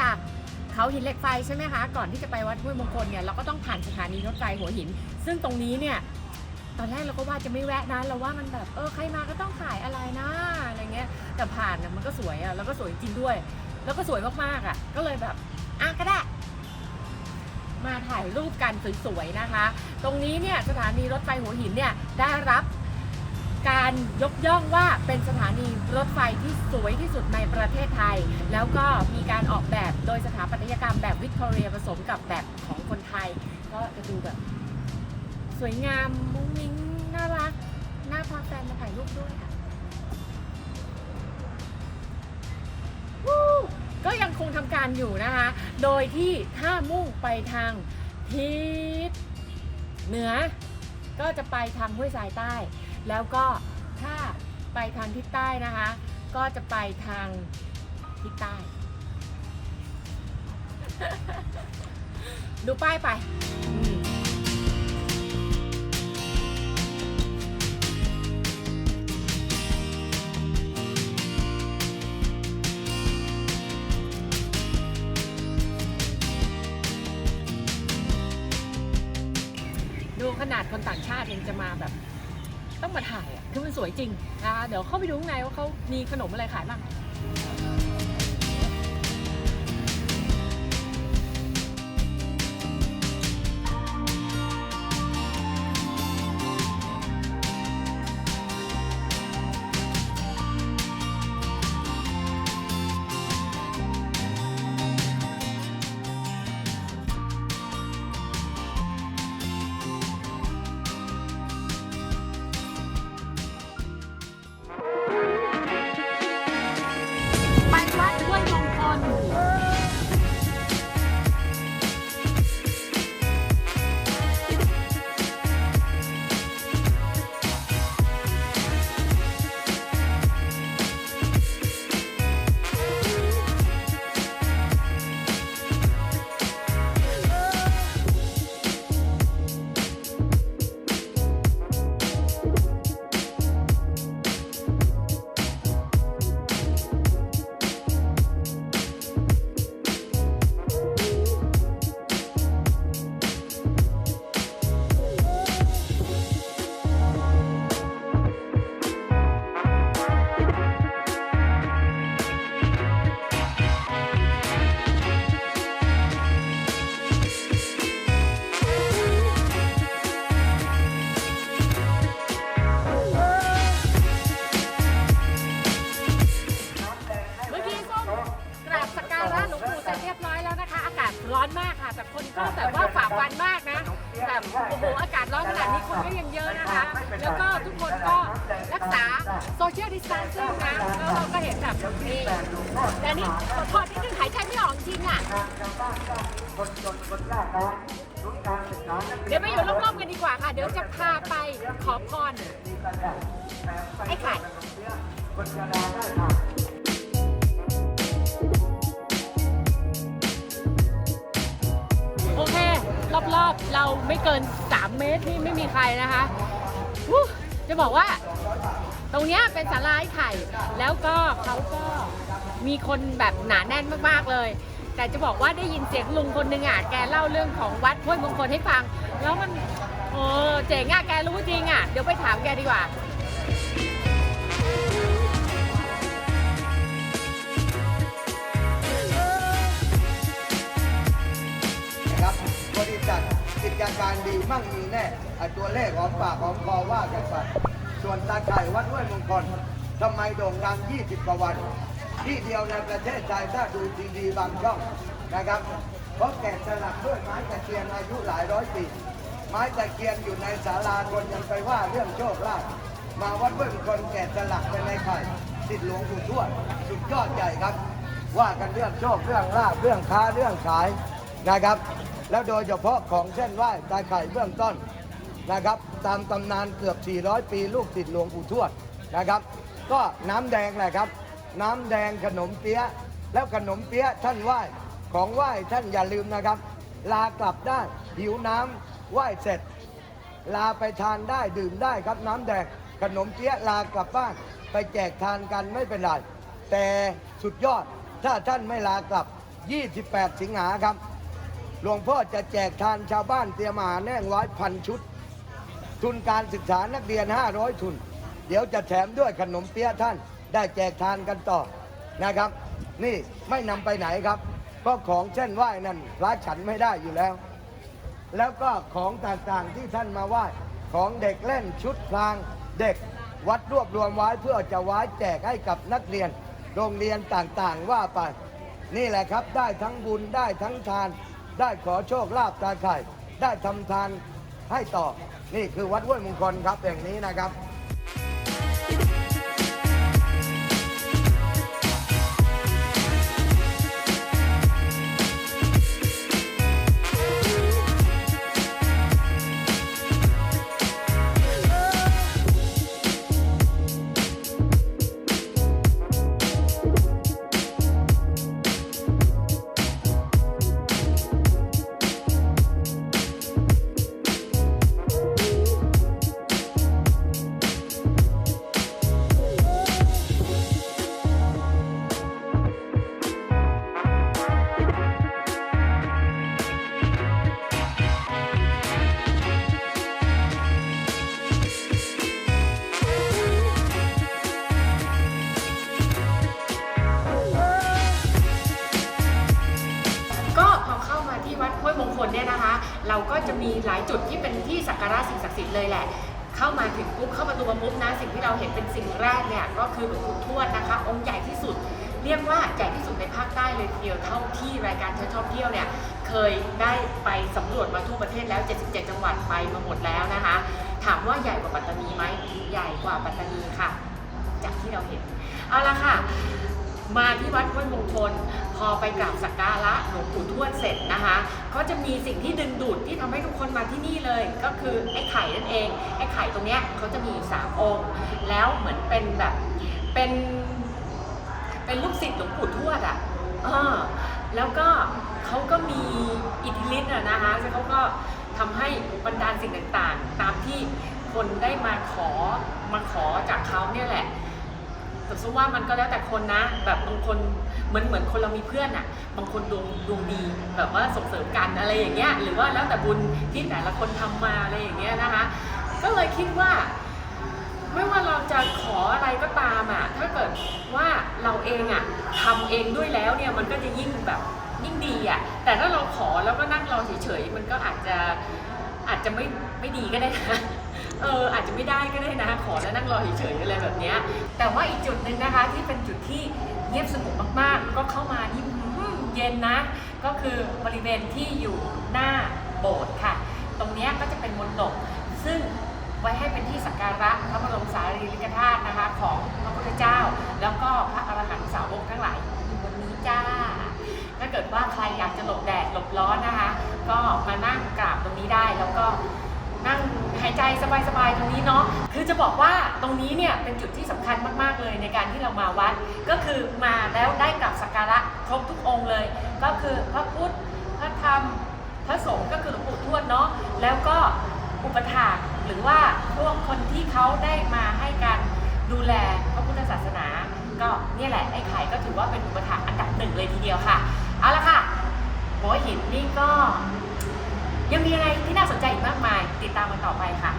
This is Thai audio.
จากเขาหินเหล็กไฟใช่ไหมคะก่อนที่จะไปวัดห้วยมงคลเนี่ยเราก็ต้องผ่านสถานีรถไฟหัวหิน ซึ่งตรงนี้เนี่ยตอนแรกเราก็ว่าจะไม่แวะนะเราว่ามันแบบเออใครมาก็ต้องขายอะไรนะอะไรเงี้ยแต่ผ่านน่ะมันก็สวยอะแล้วก็สวยจริงด้วย แล้วก็สวยมากๆอะก็เลยแบบอะก็ได้มาถ่ายรูปกันสวยๆนะคะ ตรงนี้เนี่ยสถานีรถไฟหัวหินเนี่ยได้รับ การยกย่องว่าเป็นสถานีรถไฟที่สวยที่สุดในประเทศไทย แล้วก็มีการออกแบบโดยสถาปัตยกรรมแบบวิกตอเรียผสมกับแบบของคนไทย ก็จะดูแบบ สวยงามมุ้งมิ้งน่ารักน่าพาแฟนมาถ่ายรูปด้วยค่ะก็ยังคงทำการอยู่นะคะ โดยที่ถ้ามุ่งไปทางทิศเหนือ ก็จะไปทางห้วยทรายใต้ แล้วก็ถ้าไปทางทิศใต้นะคะ ก็จะไปทางทิศใต้ ดูป้ายไปดูขนาดคนต่างชาติยังจะมาแบบ ต้องมาถ่ายอะคือมันสวยจริงนะคะเดี๋ยวเข้าไปดูข้างในว่าเขามีขนมอะไรขายบ้าง แบบโอ้โหอากาศร้อนขนาดนี้คนก็ยังเยอะนะคะ แล้วก็ทุกคนก็รักษาโซเชียลดิส a ทนซิ่งนะแล้วเราก็เห็นแบบนี่แต่นี่ขอโทษนิดนึงหายใจไม่ออกจริงอะเดี๋ยวไปอยู่รอบๆกันดีกว่าค่ะ เดี๋ยวจะพาไปขอพรไอ้ไข่ รอบๆ เราไม่เกิน 3 เมตรนี่ไม่มีใครนะคะจะบอกว่า ตรงนี้เป็นสาราไอ้ไข่ แล้วก็เขาก็มีคนแบบหนาแน่นมากๆเลย แต่จะบอกว่าได้ยินเสียงลุงคนหนึ่งอะแกเล่าเรื่องของวัดห้วยมงคลให้ฟัง แล้วมันโอ้เจ๋งอะแกรู้จริงอะเดี๋ยวไปถามแกดีกว่า การดีมั่งมีแน่ไอตัวเลขของปากของคอว่ากันไปส่วนตาไข่วัดห้วยมงคลทำไมโด่งดัง 20 กว่าวัน ที่เดียวในประเทศไทยถ้าดูทีวีบางช่องนะครับเพราะแกะสลักด้วยไม้ตะเคียนอายุหลายร้อยปี ไม้ตะเคียนอยู่ในศาลาคนยังไปว่าเรื่องโชคลาภมาวัดห้วยมงคลแกะสลักเป็นในไข่ติดหลวงปู่ทวดสุดยอดใหญ่ครับ ว่ากันเรื่องโชคเรื่องลาภเรื่องค้าเรื่องขายนะครับ แล้วโดยเฉพาะของเส้นไหว้ตาไข่เบื้องต้นนะครับ ตามตำนานเกือบ 400 ปีลูกติดหลวงปู่ทวดนะครับ ก็น้ำแดงแหละครับ น้ำแดงขนมเปี๊ยะแล้วขนมเปี๊ยะท่านไหว้ของไหว้ท่านอย่าลืมนะครับ ลากลับได้หิวน้ำไหว้เสร็จ ลาไปทานได้ดื่มได้ครับน้ำแดงขนมเปี๊ยะลากลับบ้านไปแจกทานกันไม่เป็นไรแต่สุดยอดถ้าท่านไม่ลากลับ 28 สิงหาครับ หลวงพ่อจะแจกทานชาวบ้านเตรียมอาหารแห้งไว้พันชุด ทุนการศึกษานักเรียน 500 ทุน เดี๋ยวจะแถมด้วยขนมเปี๊ยะท่าน ได้แจกทานกันต่อนะครับ นี่ไม่นำไปไหนครับเพราะของเช่นไหว้นั่นพระฉันไม่ได้อยู่แล้ว แล้วก็ของต่างๆที่ท่านมาไหว้ของเด็กเล่นชุดพลางเด็กวัดรวบรวมไว้เพื่อจะไว้แจกให้กับนักเรียน โรงเรียนต่างๆว่าไป นี่แหละครับได้ทั้งบุญได้ทั้งทาน ได้ขอโชคลาภตาไข่ ได้ทำทานให้ต่อ นี่คือวัดห้วยมงคลครับอย่างนี้นะครับ มีหลายจุดที่เป็นที่สักการะสิ่งศักดิ์สิทธิ์เลยแหละ เข้ามาถึงปุ๊บเข้าประตูมาปุ๊บนะสิ่งที่เราเห็นเป็นสิ่งแรกเนี่ยก็คือหลวงปู่ทวดนะคะ องค์ใหญ่ที่สุด เรียกว่าใหญ่ที่สุดในภาคใต้เลยทีเดียวเท่าที่รายการเชิญชอบเที่ยวเนี่ยเคยได้ไปสำรวจมาทั่วประเทศแล้ว 77 จังหวัดไปมาหมดแล้วนะคะ ถามว่าใหญ่กว่าปัตตานีไหมใหญ่กว่าปัตตานีค่ะ จากที่เราเห็นเอาละค่ะ มาที่วัดห้วยมงคล พอไปกราบสักการะหลวงปู่ทวดเสร็จนะคะก็จะมีสิ่งที่ดึงดูดที่ทำให้ทุกคนมาที่นี่เลย ก็คือไอ้ไข่นั่นเองไอ้ไข่ตรงเนี้ยเขาจะมีอยู่สามองค์ แล้วเหมือนเป็นแบบเป็นเป็นลูกศิษย์หลวงปู่ทวดอะเออแล้วก็เขาก็มีอิทธิฤทธิ์อะนะคะแล้วเขาก็ทำให้บรรดาลสิ่งต่างๆ ตามที่คนได้มาขอมาขอจากเขาเนี่ยแหละ แต่ซึ่งว่ามันก็แล้วแต่คนนะ แบบบางคนเหมือนเหมือนคนเรามีเพื่อนอะบางคนดวงดวงดีแบบว่าส่งเสริมกันอะไรอย่างเงี้ยหรือว่าแล้วแต่บุญที่แต่ละคนทำมาอะไรอย่างเงี้ยนะคะ ก็เลยคิดว่า ไม่ว่าเราจะขออะไรก็ตามอะถ้าเกิดว่าเราเองอะทำเองด้วยแล้วเนี่ยมันก็จะยิ่งแบบยิ่งดีอะแต่ถ้าเราขอแล้วก็นั่งรอเฉยๆมันก็อาจจะอาจจะไม่ไม่ดีก็ได้นะ เอออาจจะไม่ได้ก็ได้นะขอแล้วนั่งรอเฉยๆอะไรแบบเนี้ยแต่ว่าอีกจุดหนึ่งนะคะที่เป็นจุดที่เงียบสงบมากๆ ก็เข้ามานี่เย็นนะ ก็คือบริเวณที่อยู่หน้าโบสถ์ค่ะ ตรงนี้ก็จะเป็นมณฑปซึ่งไว้ให้เป็นที่สักการะพระบรมสารีริกธาตุนะคะของพระพุทธเจ้า แล้วก็พระอรหันตสาวกทั้งหลายอยู่บนนี้จ้าถ้าเกิดว่าใครอยากจะหลบแดดหลบร้อนนะคะ ก็มานั่งกราบตรงนี้ได้แล้วก็ นั่งหายใจสบายๆตรงนี้เนาะคือจะบอกว่าตรงนี้เนี่ยเป็นจุดที่สำคัญมากๆเลยในการที่เรามาวัด ก็คือมาแล้วได้กราบสักการะครบทุกองค์เลย ก็คือพระพุทธพระธรรมพระสงฆ์ก็คือหลวงปู่ทวดเนาะแล้วก็อุปถากหรือว่าพวกคนที่เขาได้มาให้การดูแลพระพุทธศาสนา ก็เนี่ยแหละไอ้ไข่ก็ถือว่าเป็นอุปถากอันดับหนึ่งเลยทีเดียวค่ะเอาละค่ะหัวหินนี่ก็ ยังมีอะไรที่น่าสนใจอีกมากมาย ติดตามกันต่อไปค่ะ